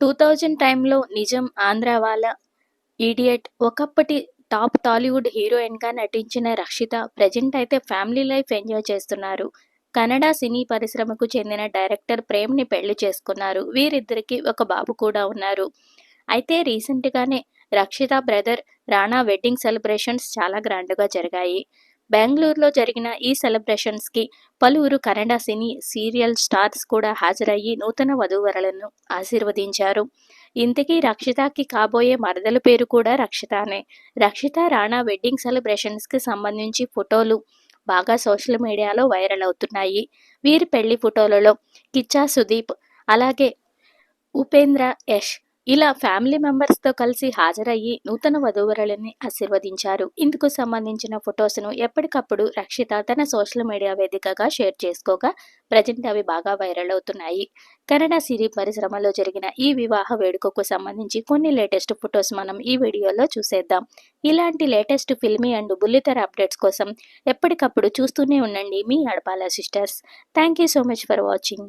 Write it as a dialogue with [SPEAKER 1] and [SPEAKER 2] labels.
[SPEAKER 1] Two thousand టైంలో నిజం వాళ్ళ ఈడియట్ ఒకప్పటి టాప్ టాలీవుడ్ హీరోయిన్గా నటించిన రక్షిత ప్రజెంట్ అయితే ఫ్యామిలీ లైఫ్ ఎంజాయ్ చేస్తున్నారు. కన్నడ సినీ పరిశ్రమకు చెందిన డైరెక్టర్ ప్రేమ్ని పెళ్ళి చేసుకున్నారు. వీరిద్దరికి ఒక బాబు కూడా ఉన్నారు. అయితే రీసెంట్గానే Rakshitha brother Rana wedding celebrations చాలా గ్రాండ్గా జరిగాయి. బెంగళూరులో జరిగిన ఈ సెలబ్రేషన్స్కి పలువురు కన్నడ సినీ సీరియల్ స్టార్స్ కూడా హాజరయ్యి నూతన వధూవరులను ఆశీర్వదించారు. ఇంతకీ రక్షితకి కాబోయే మరదల పేరు కూడా రక్షితానే. రక్షిత రాణా వెడ్డింగ్ సెలబ్రేషన్స్కి సంబంధించి ఫోటోలు బాగా సోషల్ మీడియాలో వైరల్ అవుతున్నాయి. వీరి పెళ్ళి ఫోటోలలో కిచ్చా సుదీప్ అలాగే ఉపేంద్ర యష్ ఇలా ఫ్యామిలీ మెంబర్స్తో కలిసి హాజరయ్యి నూతన వధూవరులని ఆశీర్వదించారు. ఇందుకు సంబంధించిన ఫొటోస్ను ఎప్పటికప్పుడు రక్షిత తన సోషల్ మీడియా వేదికగా షేర్ చేసుకోగా ప్రజెంట్ అవి బాగా వైరల్ అవుతున్నాయి. కన్నడ సిరీ పరిశ్రమలో జరిగిన ఈ వివాహ వేడుకకు సంబంధించి కొన్ని లేటెస్ట్ ఫొటోస్ మనం ఈ వీడియోలో చూసేద్దాం. ఇలాంటి లేటెస్ట్ ఫిల్మీ అండ్ బుల్లితెర అప్డేట్స్ కోసం ఎప్పటికప్పుడు చూస్తూనే ఉండండి మీ Adapala sisters. Thank you so much for watching.